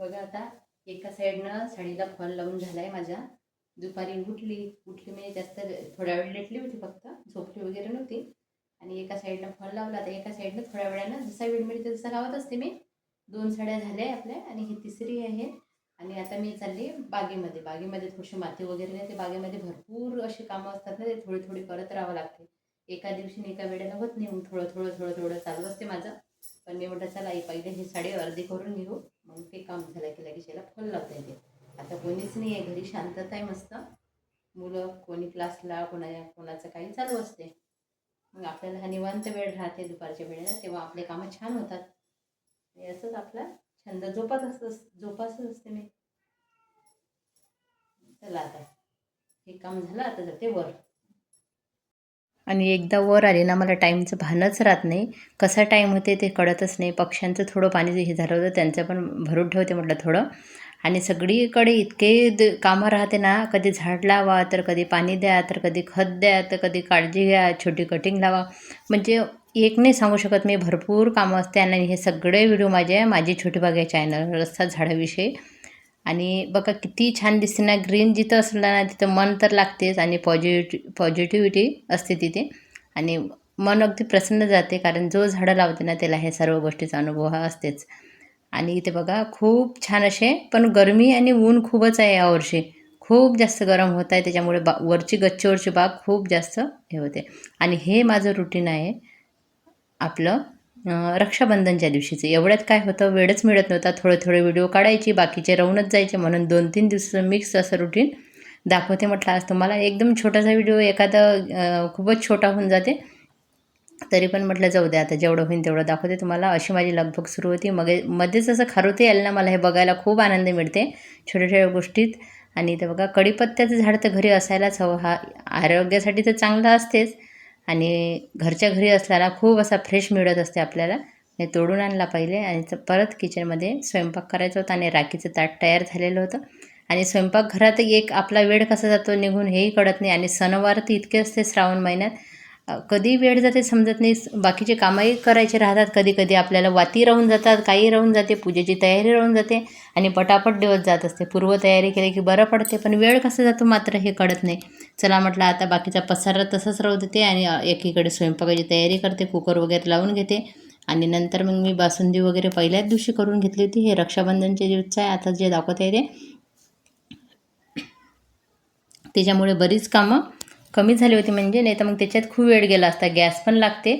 बघा आता एका साईडनं साडीला फॉल लावून झालाय माझा. दुपारी उठली उठली म्हणजे जास्त थोड्या वेळ लेटली होती फक्त झोपली वगैरे नव्हती. आणि एका साईडनं फॉल लावला तर एका साईडनं थोड्या वेळानं जसा वेळ मिळते तसा लावत असते मी. दोन साड्या झाल्या आपल्या आणि ही तिसरी आहे. आणि आता मी चालली बागेमध्ये. बागेमध्ये थोडीशी माती वगैरे नाही ते बागेमध्ये भरपूर अशी कामं असतात ना ते थोडी थोडी करत राहावं लागते. एका दिवशी एका वेळेला होत नाही थोडं थोडं थोडं थोडं चालू असते माझं. पण मी म्हटलं चला आई पहिले ही साडी अर्धी करून घेऊ. मग ते काम झालं की लगेच याला फोन लावता येते आता कोणीच नाही आहे घरी शांतता आहे मस्त. मुलं कोणी क्लासला कोणा कोणाचं काही चालू असते. मग आपल्याला हा निवांत वेळ राहते दुपारच्या वेळेला तेव्हा आपले कामं छान होतात. आणि असंच आपला छंद जोपात असत जोपासच असते मी. चला आता. हे काम झालं आता जाते वर. आणि एकदा वर आले ना मला टाईमचं भानच राहत नाही. कसा टाईम होते ते कळतच नाही. पक्ष्यांचं थोडं पाणी हे झालं होतं त्यांचं पण भरून ठेवते म्हटलं थोडं. आणि सगळीकडे इतके द कामं राहते ना कधी झाड लावा तर कधी पाणी द्या तर कधी खत द्या तर कधी काळजी घ्या छोटी कटिंग लावा. म्हणजे एक नाही सांगू शकत मी भरपूर कामं असते. आणि हे सगळे व्हिडिओ माझे माझी छोटी बागे चॅनल रस्ता झाडाविषयी. आणि बघा किती छान दिसते ना ग्रीन जिथं असलं ना तिथं मन तर लागतेच आणि पॉझिटिव्ह पॉझिटिव्हिटी असते तिथे. आणि मन अगदी प्रसन्न जाते कारण जो झाडं लावते ना त्याला हे सर्व गोष्टीचा अनुभव हा असतेच. आणि इथे बघा खूप छान असे पण गरमी आणि ऊन खूपच आहे यावर्षी खूप जास्त गरम होत आहे त्याच्यामुळे बा वरची गच्चीवरची बाग खूप जास्त हे होते. आणि हे माझं रुटीन आहे आपलं रक्षाबंधनच्या दिवशीचं. एवढ्यात काय होतं? वेळच मिळत नव्हता. थोडे थोडे व्हिडिओ काढायची बाकीचे राहूनच जायचे म्हणून दोन तीन दिवसाचं मिक्स असं रुटीन दाखवते म्हटलं आज तुम्हाला. एकदम छोटासा व्हिडिओ एखादा खूपच छोटा होऊन जाते. तरी पण म्हटलं जाऊ द्या आता जेवढं होईल तेवढं दाखवते तुम्हाला. अशी माझी लगभग सुरू होती. मग मध्येच असं खारुते यायला ना मला हे बघायला खूप आनंद मिळते. छोट्या छोट्या गोष्टीत. आणि ते बघा कढीपत्त्याचं झाड तर घरी असायलाच हवं. हा आरोग्यासाठी तर चांगलं असतेच. आणि घरच्या घरी असल्याला खूप असा फ्रेश मिळत असते आपल्याला. हे तोडून आणला पहिले आणि परत किचनमध्ये स्वयंपाक करायचा होता आणि राखीचं ताट तयार झालेलं होतं. आणि स्वयंपाकघरात एक आपला वेळ कसा जातो निघून हेही कळत नाही आणि सणवार तर इतके असते श्रावण महिन्यात. कधी वेळ जाते समजत नाही. बाकीचे कामही करायचे राहतात. कधी कधी आपल्याला वाती राहून जातात काही राहून जाते पूजेची तयारी राहून जाते आणि पटापट दिवस जात असते. पूर्वतयारी केली की बरं पडते पण वेळ कसा जातो मात्र हे कळत नाही. चला म्हटलं आता बाकीचा पसारा तसंच राहू देते आणि एकीकडे स्वयंपाकाची तयारी करते कुकर वगैरे लावून घेते आणि नंतर मग मी बासुंदी वगैरे पहिल्याच दिवशी करून घेतली होती. हे रक्षाबंधनचे दिवस आहे आता जे दाखवता ते त्याच्यामुळे बरीच कामं कमी झाली होती म्हणजे नाही तर मग त्याच्यात खूप वेळ गेला असता. गॅस पण लागते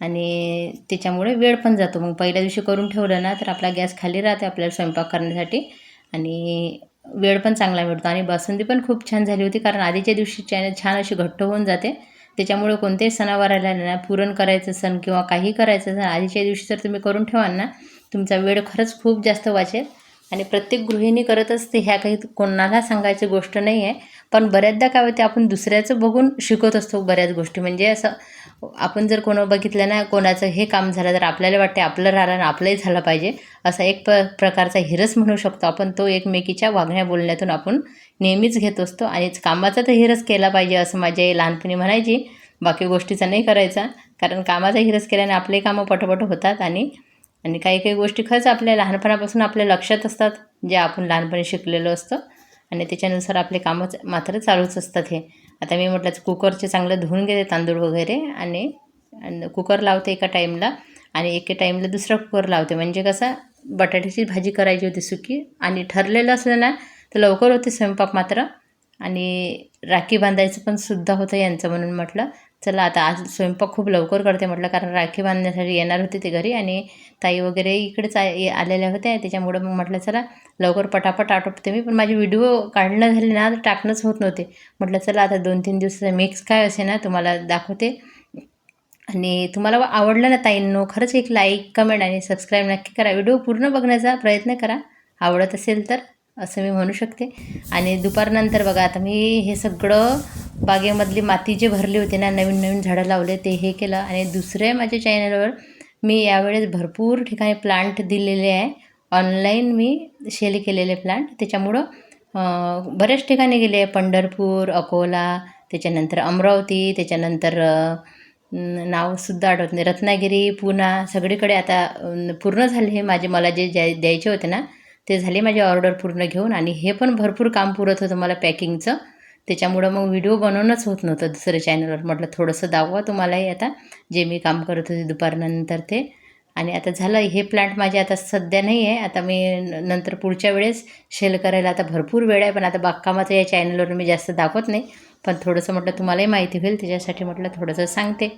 आणि त्याच्यामुळे वेळ पण जातो. मग पहिल्या दिवशी करून ठेवलं ना तर आपला गॅस खाली राहते आपल्याला स्वयंपाक करण्यासाठी आणि वेळ पण चांगला मिळतो. आणि बासुंदी पण खूप छान झाली होती कारण आधीच्या दिवशी चॅन छान अशी घट्ट होऊन जाते. त्याच्यामुळे कोणत्याही सणावाराला ना पुरण करायचं सण किंवा काही करायचं सण आधीच्या दिवशी जर तुम्ही करून ठेवाल ना तुमचा वेळ खरंच खूप जास्त वाचेल. आणि प्रत्येक गृहिणी करत असते ह्या काही कोणाला सांगायची गोष्ट नाही आहे पण बऱ्याचदा काय होते आपण दुसऱ्याचं बघून शिकत असतो बऱ्याच गोष्टी. म्हणजे असं आपण जर कोण बघितलं ना कोणाचं हे काम झालं तर आपल्याला वाटते आपलं राहिलं ना आपलंही झालं पाहिजे. असा एक प प्रकारचा हिरस म्हणू शकतो आपण. तो एकमेकीच्या वागण्या बोलण्यातून आपण नेहमीच घेत असतो. आणि कामाचा तर हिरस केला पाहिजे असं माझ्या आई लहानपणी म्हणायची. बाकी गोष्टीचा नाही करायचा. कारण कामाचा हिरस केल्याने आपले कामं पटपट होतात आणि आणि काही काही गोष्टी खरंच आपल्या लहानपणापासून आपल्या लक्षात असतात जे आपण लहानपणी शिकलेलो असतं. आणि त्याच्यानुसार आपले कामं मात्र चालूच असतात हे. आता मी म्हटलं कुकरचे चांगलं धुवून घेते तांदूळ वगैरे आणि आणि कुकर लावते एका टाईमला आणि एके टाईमला दुसरा कुकर लावते. म्हणजे कसं बटाट्याची भाजी करायची होती सुकी आणि ठरलेलं असलं ना तर लवकर होते स्वयंपाक मात्र. आणि राखी बांधायचं पण सुद्धा होतं यांचं म्हणून म्हटलं. चला आता आज स्वयंपाक खूप लवकर करते म्हटलं कारण राखी बांधण्यासाठी येणार होते ते घरी आणि ताई वगैरे इकडेच आ- आलेल्या होत्या. त्याच्यामुळं मग म्हटलं चला लवकर पटापट आटोपते मी. पण माझे व्हिडिओ काढणं झाले ना तर टाकणंच होत नव्हते. म्हटलं चला आता दोन तीन दिवसाचं मिक्स काय असे ना तुम्हाला दाखवते. आणि तुम्हाला आवडलं ना ताईंनो खरंच एक लाईक कमेंट आणि सबस्क्राईब नक्की करा. व्हिडिओ पूर्ण बघण्याचा प्रयत्न करा. आवडत असेल तर असं मी म्हणू शकते. आणि दुपारनंतर बघा आता मी हे सगळं बागेमधली माती जे भरली होती ना नवीन नवीन झाडं लावले ते हे केलं. आणि दुसरे माझ्या चॅनलवर मी यावेळेस भरपूर ठिकाणी प्लांट दिलेले आहे. ऑनलाईन मी शेल केलेले प्लांट त्याच्यामुळं बऱ्याच ठिकाणी गेले पंढरपूर अकोला त्याच्यानंतर अमरावती त्याच्यानंतर नावसुद्धा आठवत नाही. रत्नागिरी पुणा सगळीकडे आता पूर्ण झाले हे माझे मला जे ज्या द्यायचे होते ना ते झाले माझी ऑर्डर पूर्ण घेऊन. आणि हे पण भरपूर काम पुरत होतं मला पॅकिंगचं त्याच्यामुळं मग व्हिडिओ बनवणंच होत नव्हतं दुसऱ्या चॅनलवर म्हटलं थोडंसं दाखवा तुम्हालाही आता जे मी काम करत होते दुपारनंतर ते. आणि आता झालं हे प्लांट माझे आता सध्या नाही आहे. आता मी नंतर पुढच्या वेळेस शेल करायला आता भरपूर वेळ आहे पण आता बागकामाचं या चॅनलवर मी जास्त दाखवत नाही. पण थोडंसं म्हटलं तुम्हालाही माहिती होईल त्याच्यासाठी म्हटलं थोडंसं सांगते.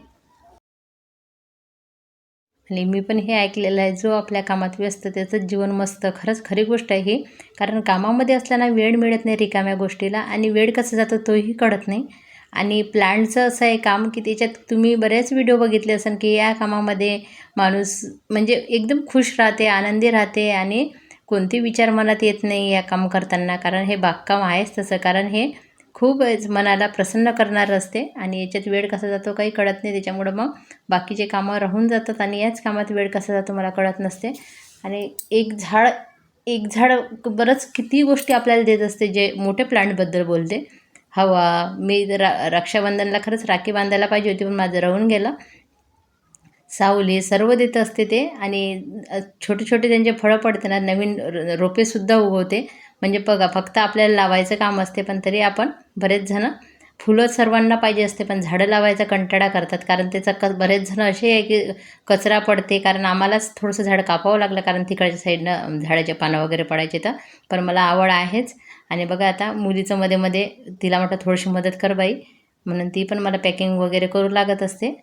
आणि मी पण हे ऐकलेलं आहे जो आपल्या कामात व्यस्त त्याचं जीवन मस्त. खरंच खरी गोष्ट आहे ही. कारण कामामध्ये असताना वेळ मिळत नाही रिकाम्या गोष्टीला आणि वेळ कसं जातो तोही कळत नाही. आणि प्लांटचं असं आहे काम की त्याच्यात तुम्ही बरेच व्हिडिओ बघितले असाल की या कामामध्ये माणूस म्हणजे एकदम खुश राहते आनंदी राहते आणि कोणते विचार मनात येत नाही या काम करताना. कारण हे बागकाम आहेच तसं. कारण हे खूप मनाला प्रसन्न करणारं असते आणि याच्यात वेळ कसा जातो काही कळत नाही. त्याच्यामुळं मग बाकीचे कामं राहून जातात आणि याच कामात वेळ कसा जातो मला कळत नसते. आणि एक झाड एक झाड बरंच किती गोष्टी आपल्याला देत असते जे मोठे प्लांटबद्दल बोलते. हवा मी रा रक्षाबंधनला खरंच राखी बांधायला पाहिजे होती पण माझं राहून गेलं. सावली सर्व देत असते ते आणि छोटे छोटे त्यांचे फळं पडते ना नवीन रोपेसुद्धा उगवते. म्हणजे बघा फक्त आपल्याला लावायचं काम असते पण तरी आपण बरेच जणं फुलं सर्वांना पाहिजे असते पण झाडं लावायचा कंटाळा करतात. कारण त्याचा क बरेच जण असे आहे की कचरा पडते कारण आम्हालाच थोडंसं झाड कापावं लागलं कारण तिकडच्या साईडनं झाडाचे पानं वगैरे पडायचे तर. पण मला आवड आहेच. आणि बघा आता मुलीचं मध्ये मध्ये तिला म्हटलं थोडीशी मदत कर बाई. म्हणून ती पण मला पॅकिंग वगैरे करू लागत असते.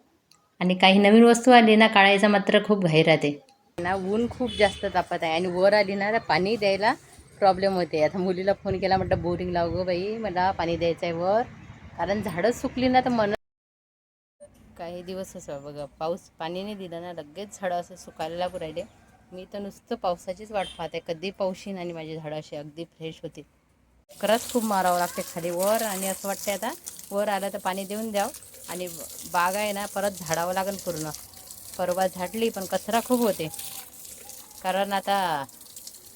आणि काही नवीन वस्तू आली ना काढायचा मात्र खूप घाई राहते. ना ऊन खूप जास्त तापत आहे आणि वर आली ना तर पाणी द्यायला प्रॉब्लेम होते. आता मुलीला फोन केला म्हटलं बोरिंग लाव गं बाई मला पाणी द्यायचं आहे वर. कारण झाडं सुकली ना तर मन काही दिवस असं बघा पाऊस पाणी नाही दिलं ना लगेच झाडं असं सुकायला लागू राहिले. मी तर नुसतं पावसाचीच वाट पाहते. कधी पाऊस येईन आणि माझी झाडं अशी अगदी फ्रेश होती. खरंच खूप मारावं लागते खाली वर आणि असं वाटते आता. वर आलं तर पाणी देऊन द्यावं. आणि बाग आहे ना परत झाडावं लागेल पूर्ण. परवा झाडली पण कचरा खूप होते. कारण आता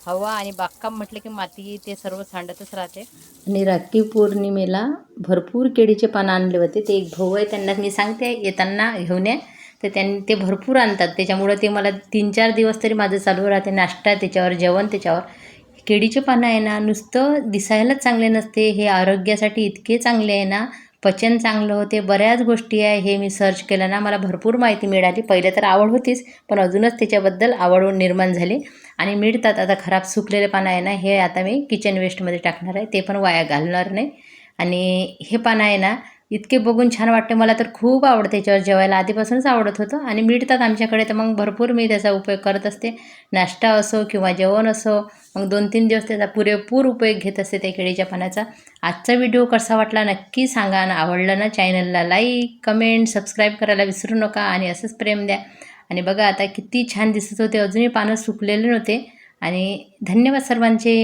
हवा आणि बागकाम म्हटलं की माती ते सर्व सांडतच राहते. आणि राखी पौर्णिमेला भरपूर केळीचे पानं आणले होते. ते एक भाऊ आहे त्यांना मी सांगते येताना घेऊन या. तर त्यांनी ते भरपूर आणतात. त्याच्यामुळं ते मला तीन चार दिवस तरी माझं चालू राहते. नाश्ता त्याच्यावर जेवण त्याच्यावर. केळीचे पानं आहे ना नुसतं दिसायलाच चांगले नसते. हे आरोग्यासाठी इतके चांगले आहे ना पचन चांगलं होते बऱ्याच गोष्टी आहे हे मी सर्च केलं ना मला भरपूर माहिती मिळाली. पहिले तर आवड होतीच पण अजूनच त्याच्याबद्दल आवड निर्माण झाली. आणि मिळतात आता खराब सुकलेले पानं आहे ना हे आता मी किचन वेस्टमध्ये टाकणार आहे ते पण वाया घालणार नाही. आणि हे पानं आहे ना इतके बघून छान वाटते. मला तर खूप आवडते याच्यावर जेवायला. आधीपासूनच आवडत होतं आणि मिळतात आमच्याकडे. तर मग भरपूर मी त्याचा उपयोग करत असते. नाश्ता असो किंवा जेवण असो मग दोन तीन दिवस त्याचा पुरेपूर उपयोग घेत असते त्या केळीच्या पानाचा. आजचा व्हिडिओ कसा वाटला नक्की सांगा ना आवडला ना चॅनलला लाईक कमेंट सबस्क्राईब करायला विसरू नका आणि असंच प्रेम द्या. आणि बघा आता किती छान दिसत होते. अजूनही पानं सुकलेले नव्हते. आणि धन्यवाद सर्वांचे.